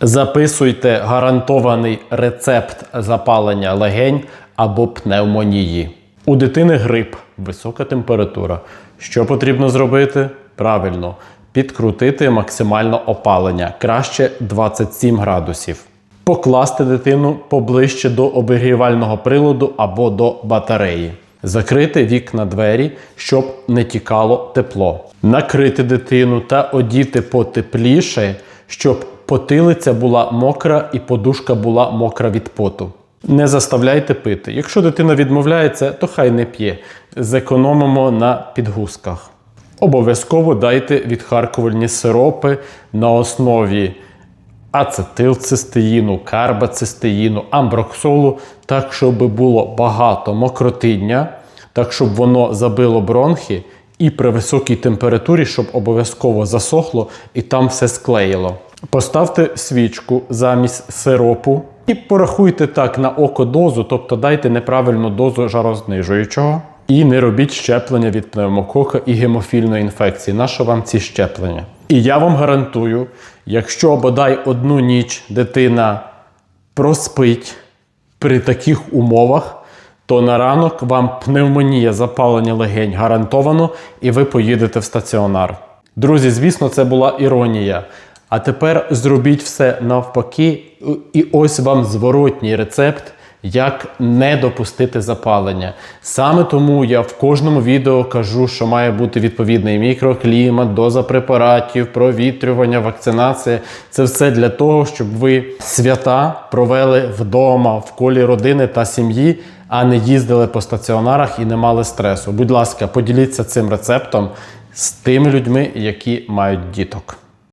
Записуйте гарантований рецепт запалення легень або пневмонії. У дитини грип, висока температура. Що потрібно зробити? Правильно, підкрутити максимально опалення, краще 27 градусів. Покласти дитину поближче до обігрівального приладу або до батареї. Закрити вікна двері, щоб не тікало тепло. Накрити дитину та одіти потепліше, щоб потилиця була мокра і подушка була мокра від поту. Не заставляйте пити. Якщо дитина відмовляється, то хай не п'є. Зекономимо на підгузках. Обов'язково дайте відхаркувальні сиропи на основі ацетилцистеїну, карбацистеїну, амброксолу, так, щоб було багато мокротиння, так, щоб воно забило бронхи, і при високій температурі, щоб обов'язково засохло і там все склеїло. Поставте свічку замість сиропу і порахуйте так на око дозу, тобто дайте неправильну дозу жарознижуючого. І не робіть щеплення від пневмокока і гемофільної інфекції. Нащо вам ці щеплення? І я вам гарантую, якщо бодай одну ніч дитина проспить при таких умовах, то на ранок вам пневмонія запалення легень гарантовано, і ви поїдете в стаціонар. Друзі, звісно, це була іронія. А тепер зробіть все навпаки, і ось вам зворотній рецепт, як не допустити запалення. Саме тому я в кожному відео кажу, що має бути відповідний мікроклімат, доза препаратів, провітрювання, вакцинація. Це все для того, щоб ви свята провели вдома, в колі родини та сім'ї, а не їздили по стаціонарах і не мали стресу. Будь ласка, поділіться цим рецептом з тими людьми, які мають діток.